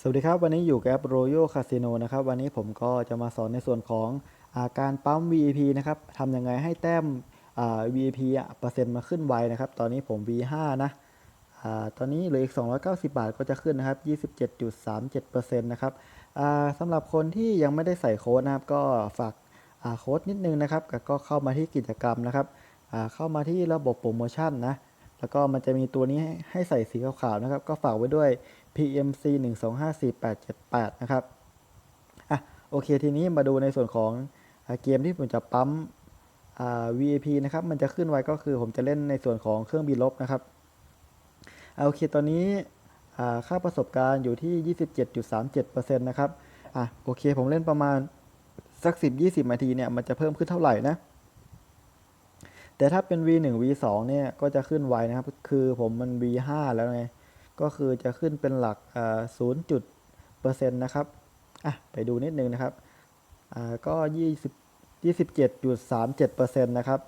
สวัสดีครับ วันนี้อยู่กับแอป Royal Casino นะครับ วันนี้ผมก็จะมาสอนในส่วนของอาการปั๊ม VIP นะครับทำยังไงให้แต้ม VIP อะเปอร์เซ็นต์มาขึ้นไวนะครับ ตอนนี้ผม V5 นะอตอนนี้เหลืออีก 290 บาทก็จะขึ้นนะครับ 27.37%นะครับสำหรับคนที่ยังไม่ได้ใส่โค้ดนะครับ ก็ฝากโค้ดนิดนึงนะครับ ก็เข้ามาที่กิจกรรมนะครับ เข้ามาที่ระบบโปรโมชั่นนะ แล้วก็มันจะมีตัวนี้ให้ใส่สีขาวๆนะครับ ก็ฝากไว้ด้วย PMC 1 2 5 4 8 7 8 นะครับ อะ โอเค ทีนี้มาดูในส่วนของอเกมที่ผมจะปั๊ม VIP นะครับ มันจะขึ้นไว้ก็คือผมจะเล่นในส่วนของเครื่องบินลบนะครับอ่าโอเค ตอนนี้ค่าประสบการณ์อยู่ที่ 27.37%นะครับ อะ โอเค ผมเล่นประมาณสัก 10-20 นาทีเนี่ย มันจะเพิ่มขึ้นเท่าไหร่นะแต่ถ้าเป็น V1 V2 เนี่ยก็จะขึ้นไวนะครับ คือผมมัน V5 แล้วไง ก็คือจะขึ้นเป็นหลักอ่า0จุดเปอร์เซ็นต์นะครับอะไปดูนิดนึงนะครับอ่าก็20 27.37เปอร์เซ็นต์นะครับ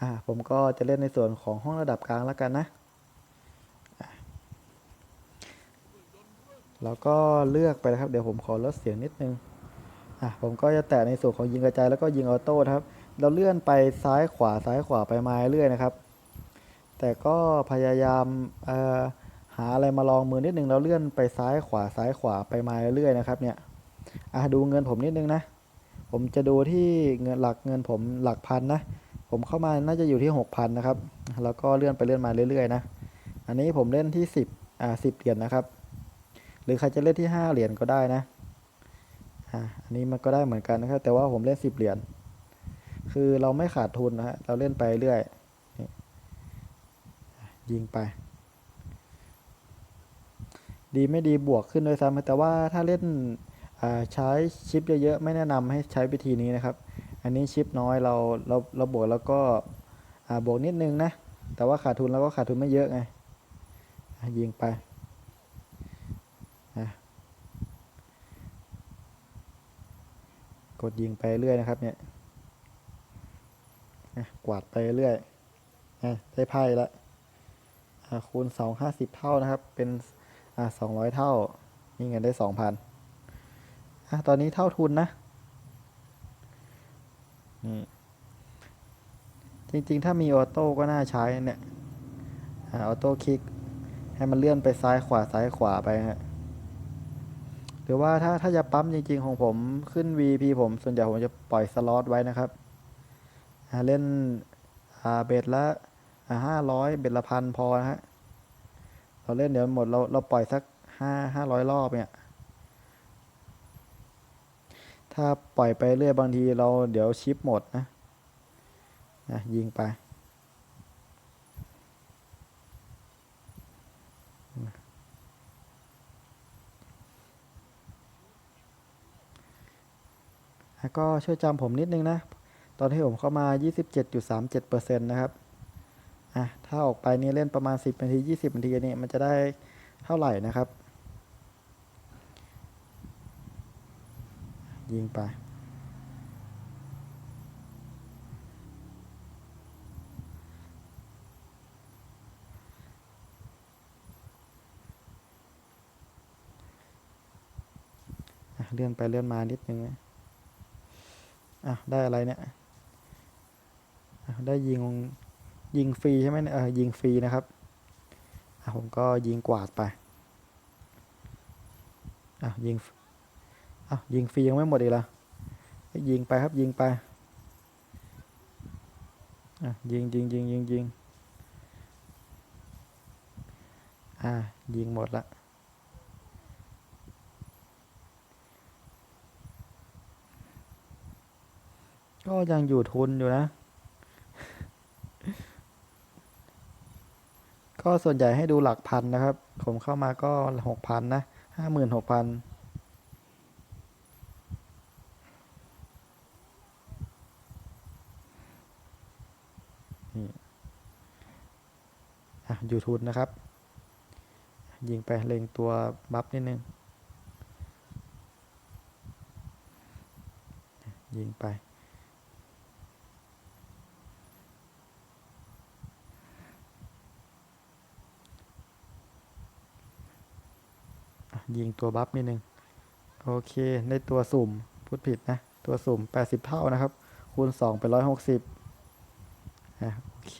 อ่าผมก็จะเล่นในส่วนของห้องระดับกลางแล้วกันนะอะแล้วก็เลือกไปนะครับ เดี๋ยวผมขอลดเสียงนิดนึงอะผมก็จะแตะในส่วนของยิงกระจายแล้วก็ยิงออโต้นะครับ เราเลื่อนไปซ้ายขวาซ้ายขวาไปมาเรื่อยนะครับ แต่ก็พยายามเอ่อาอะไรมาลองมือนิดนึงเราเลื่อนไปซ้ายขวาซ้ายขวาไปมาเรื่อยนะครับเนี่ยอะดูเงินผมนิดนึงนะ ผมจะดูที่เงินหลักเงินผมหลักพันนะ ผมเข้ามาน่าจะอยู่ที่หกพันนะครับ แล้วก็เลื่อนไปเลื่อนมาเรื่อยๆนะ อันนี้ผมเล่นที่สิบอ่าสิบเหรียญนะครับ หรือใครจะเล่นที่ห้าเหรียญก็ได้นะอ่าอันนี้มันก็ได้เหมือนกันนะครับ แต่ว่าผมเล่นสิบเหรียญ คือเราไม่ขาดทุนนะฮะ เราเล่นไปเรื่อย ยิงไป ดีไม่ดีบวกขึ้นด้วยซ้ำแต่ว่าถ้าเล่นใช้ชิปเยอะๆไม่แนะนำให้ใช้วิธีนี้นะครับ อันนี้ชิปน้อยเราเราเราบวกแล้วก็บวกนิดนึงนะ แต่ว่าขาดทุนเราก็ขาดทุนไม่เยอะไงยิงไปกดยิงไปเรื่อยนะครับเนี่ยกวาดไปเรื่อยได้ไพ่ละอะคูณสองห้าสิบเท่านะครับ เป็น อะสองร้อยเท่า นี่เงินได้สองพันอะตอนนี้เท่าทุนนะนี่จริงๆ ถ้ามีออโต้ก็น่าใช้เนี่ยออโต้คลิก ให้มันเลื่อนไปซ้ายขวาซ้ายขวาไปฮะหรือว่าถ้าถ้าจะปั๊มจริงๆ ของผมขึ้น VP ผมส่วนใหญ่ผมจะปล่อยสล็อตไว้นะครับ เล่นเบ็ดละห้าร้อยเบ็ดละพันพอนะฮะ เราเล่นเดี๋ยวหมดเราเราปล่อยสักห้าห้าร้อยรอบเนี่ย ถ้าปล่อยไปเรื่อยบางทีเราเดี๋ยวชิปหมดนะนะยิงไปแล้วก็ช่วยจำผมนิดนึงนะ ตอนที่ผมเข้ามา 27.37%นะครับ อะถ้าออกไปนี่เล่นประมาณ 10นาที20นาทีนี่มันจะได้เท่าไหร่นะครับ ยิงไปเลื่อนไปเลื่อนมานิดนึงอะ ได้อะไรเนี่ย ได้ยิง ยิงฟรีใช่ไหมเออยิงฟรีนะครับผมก็ยิงกวาดไปอะยิงอะยิงฟรียังไม่หมดอีกละยิงไปครับยิงไปอะยิงยิงยิงยิงยิงอะยิงหมดละก็ยังอยู่ทุนอยู่นะ ก็ส่วนใหญ่ให้ดูหลักพันนะครับ ผมเข้ามาก็หกพันนะห้าหมื่นหกพันนี่อะอยู่ทุนนะครับ ยิงไปเล็งตัวบัฟนิดนึง ยิงไป ยิงตัวบัฟนิดนึง โอเคได้ตัวสุ่ม พูดผิดนะ ตัวสุ่ม 80 เท่านะครับ คูณ 2 เป็น 160อะโอเค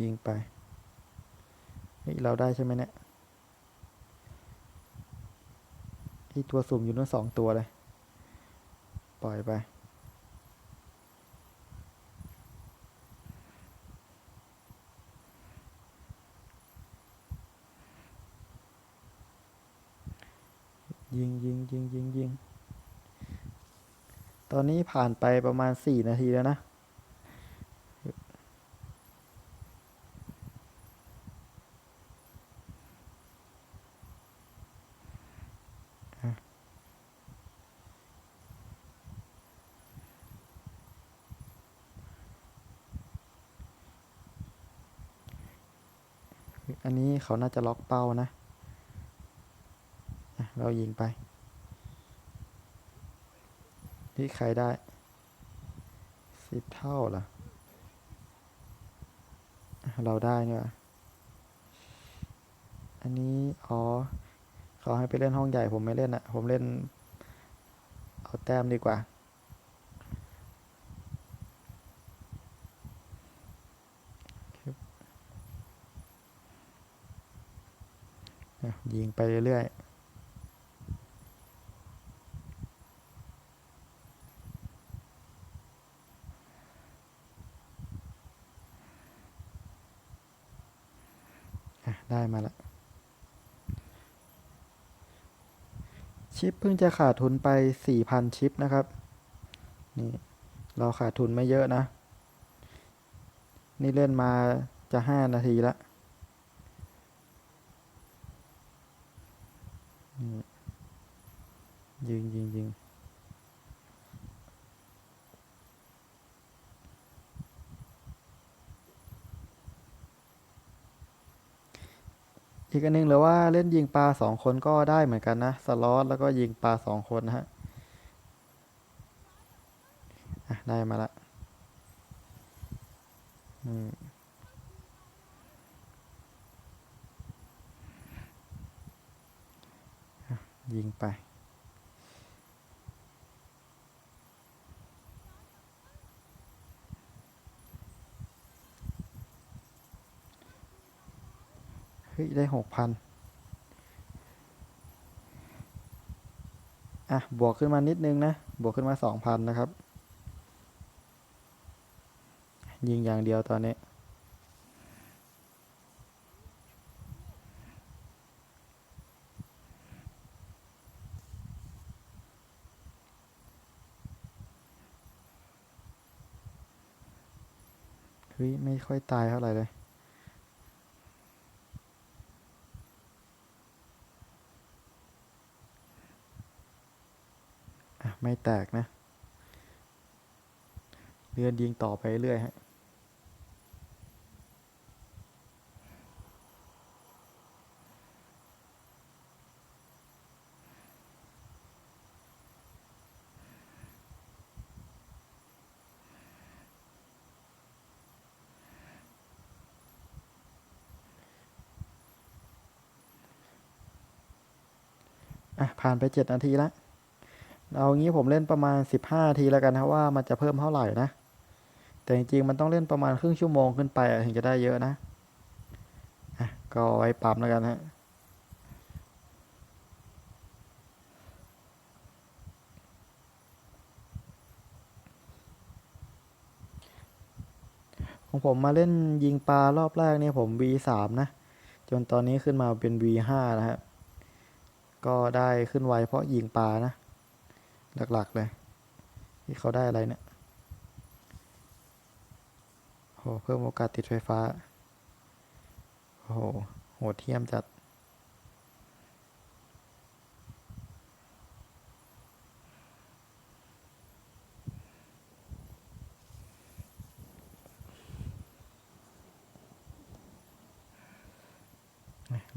ยิงไป นี่เราได้ใช่ไหมเนี่ยที่ตัวสุ่มอยู่นั่นสองตัวเลย ปล่อยไป ยิงยิงยิงยิงยิงตอนนี้ผ่านไปประมาณสี่นาทีแล้วนะ อันนี้เขาน่าจะล็อกเป้านะ เรายิงไปที่ใครได้สิบเท่าเหรออะ เราได้เนี่ยอันนี้อ๋อเขาให้ไปเล่นห้องใหญ่ผมไม่เล่นอะผมเล่น เอาแต้มดีกว่ายิงไปเรื่อยๆ ได้มาละชิปเพิ่งจะขาดทุนไป 4,000 ชิปนะครับ นี่ เราขาดทุนไม่เยอะนะ นี่เล่นมาจะ 5 นาทีและยิงยิงยิง อีกอันหนึงหรือว่าเล่นยิงปลาสองคนก็ได้เหมือนกันนะ สล็อตแล้วก็ยิงปลาสองคนนะฮะได้มาละยิงไป เฮ้ย ได้หกพันอะ บวกขึ้นมานิดนึงนะ บวกขึ้นมาสองพันนะครับ ยิงอย่างเดียวตอนนี้ เฮ้ย ไม่ค่อยตายเท่าไหร่เลย ไม่แตกนะเลื่อนยิงต่อไปเรื่อยฮะอะ ผ่านไปเจ็ดนาทีแล้ว เอางี้ผมเล่นประมาณสิบห้าทีแล้วกันนะว่ามันจะเพิ่มเท่าไหร่นะ แต่จริงๆมันต้องเล่นประมาณครึ่งชั่วโมงขึ้นไปถึงจะได้เยอะนะอะก็ไว้ปั๊มแล้วกันฮะของผมมาเล่นยิงปลารอบแรกเนี่ยผม V3 นะ จนตอนนี้ขึ้นมาเป็น V5 นะฮะก็ได้ขึ้นไวเพราะยิงปลานะ หลักๆเลยที่เขาได้อะไรเนี่ยโหเพิ่มโอกาสติดไฟฟ้าโอ้โหโหดเทียมจัด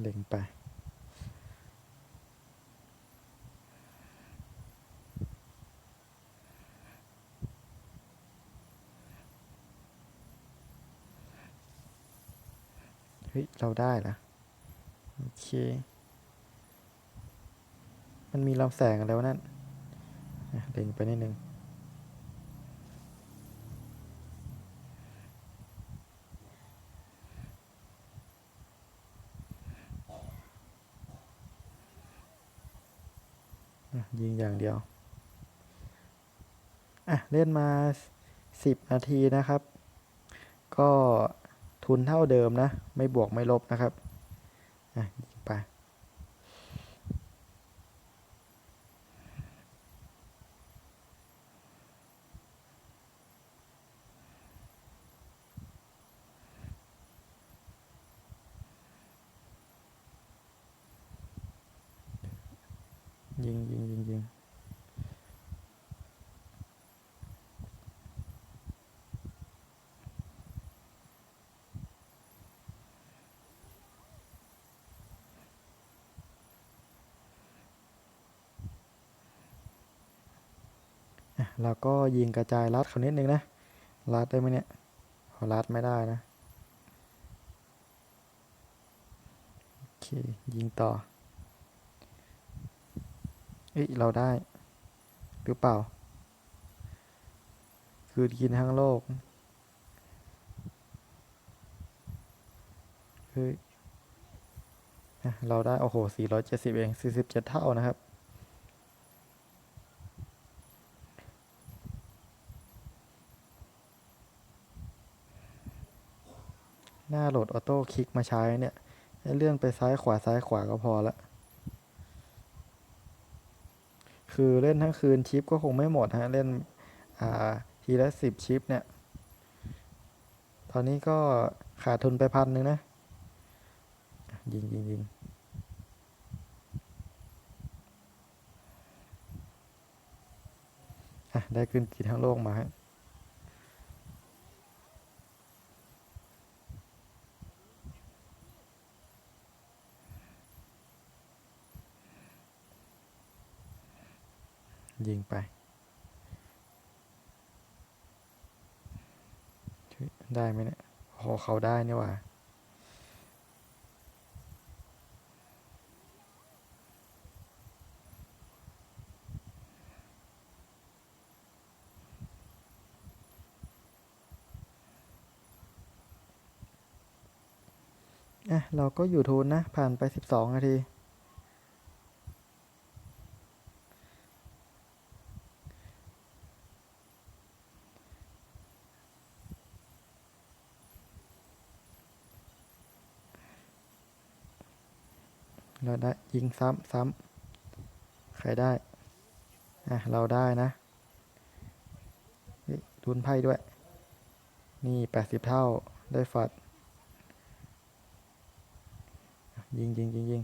เล็งไป ฮ้ย เราได้ละโอเค มันมีลำแสงอะไรวนั่นเล็งไปนิดนึงยิงอย่างเดียว อะ เล่นมาสิบนาทีนะครับ ก็ ทุนเท่าเดิมนะ ไม่บวกไม่ลบนะครับ อะ ยิงไป ยิงยิงยิงยิง อะเราก็ยิงกระจายรัดเขานิดนึงนะ รัดได้ไหมเนี่ยพอรัดไม่ได้นะ โอเค ยิงต่อ เอ้ย เราได้ หรือเปล่า คือกินทั้งโลกเฮ้ยอะเราได้ โอ้โห 470 เอง 47 เท่านะครับ หน้า โหลดออโต้คลิกมาใช้เนี่ยให้เลื่อนไปซ้ายขวาซ้ายขวาก็พอละ คือเล่นทั้งคืนชิปก็คงไม่หมดฮะ เล่นอ่าทีละสิบชิปเนี่ย ตอนนี้ก็ขาดทุนไปพันหนึ่งนะ ยิงยิงยิงได้ขึ้นกีทั้งโลกมาฮะ ไปได้ไหมเนี่ยโอ้เขาได้นี่ว่าอะ เราก็อยู่ทุนนะ ผ่านไปสิบสองนาที เราได้ ยิงซ้ำซ้ำใครได้อะเราได้นะดุนไพ่ด้วย นี่แปดสิบเท่าได้ฝัด ยิงยิงยิงยิง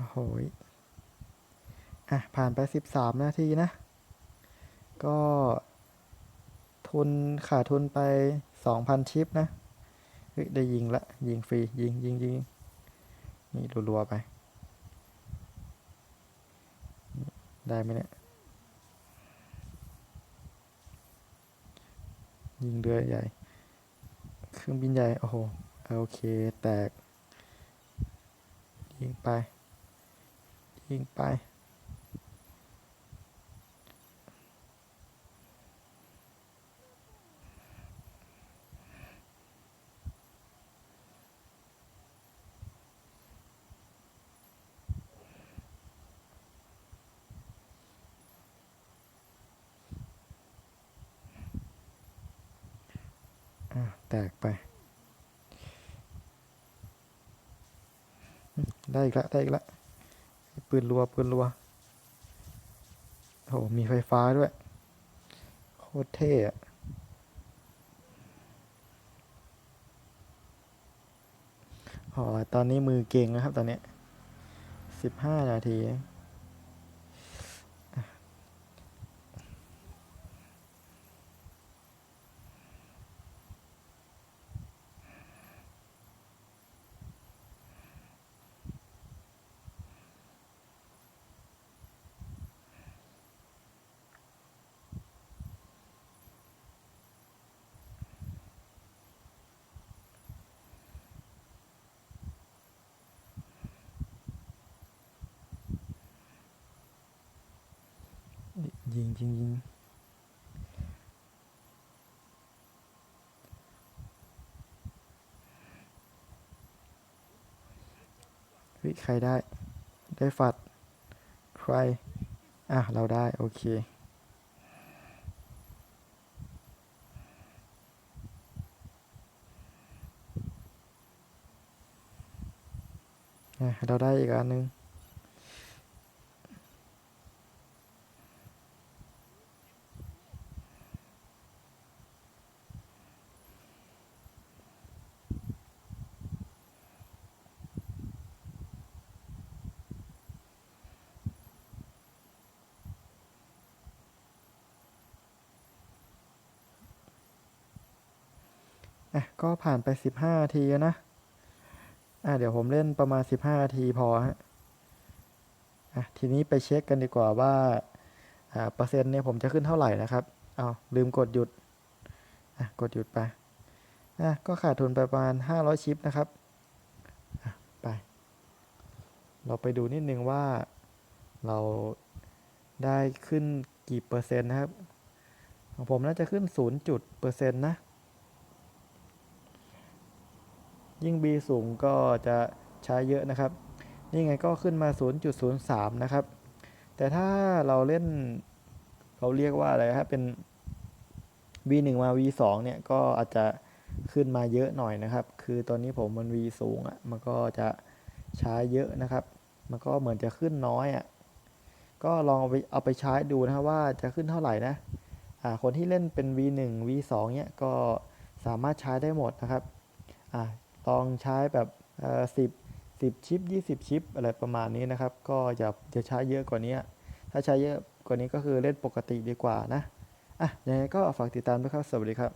โอ้โหย อะผ่านไปสิบสามนาทีนะ ก็ทุนขาดทุนไปสองพันชิปนะ เฮ้ย ได้ยิงละ ยิงฟรี ยิงยิงยิงนี่รัวๆไป ได้ไหมเนี่ย ยิงเรือใหญ่ เครื่องบินใหญ่ โอ้โห โอเค แตก ยิงไป ยิงไป อะ แตกไป ได้อีกละได้อีกละปืนรัวปืนรัวโหมีไฟฟ้าด้วย โคตรเท่อะอ๋อตอนนี้มือเก่งนะครับตอนเนี้สิบห้านาที ยิงยิงยิงเฮ้ยใครได้ ได้ฝัด ใคร อะ เราได้ โอเคเราได้อีกอันหนึง ก็ผ่านไปสิบห้านาทีแล้วนะ อะเดี๋ยวผมเล่นประมาณสิบห้านาทีพอฮะ อะทีนี้ไปเช็คกันดีกว่าว่าอ่าเปอร์เซ็นต์เนี่ยผมจะขึ้นเท่าไหร่นะครับ เอาลืมกดหยุด อะกดหยุดไป อะก็ขาดทุนไปประมาณห้าร้อยชิปนะครับ อะไป เราไปดูนิดนึงว่าเราได้ขึ้นกี่เปอร์เซ็นต์นะครับ ของผมน่าจะขึ้นศูนย์จุดเปอร์เซ็นต์นะ ยิ่ง B สูงก็จะใช้เยอะนะครับ นี่ไงก็ขึ้นมา 0.03 นะครับ แต่ถ้าเราเล่นเขาเรียกว่าอะไรครับเป็น V1 มา V2 เนี่ยก็อาจจะขึ้นมาเยอะหน่อยนะครับ คือตอนนี้ผมมัน V สูงอะ่ะมันก็จะใช้เยอะนะครับ มันก็เหมือนจะขึ้นน้อยอะ่ะก็ลองเอาไปเอาไปใช้ดูนะครับว่าจะขึ้นเท่าไหร่นะอ่าคนที่เล่นเป็น V1 V2 เนี่ยก็สามารถใช้ได้หมดนะครับอ่า ลองใช้แบบสิบสิบชิปยี่สิบชิป อะไรประมาณนี้นะครับ ก็อย่าจะใช้เยอะกว่านี้ ถ้าใช้เยอะกว่านี้ก็คือเล่นปกติดีกว่านะ อะยังไงก็ฝากติดตามด้วยครับ สวัสดีครับ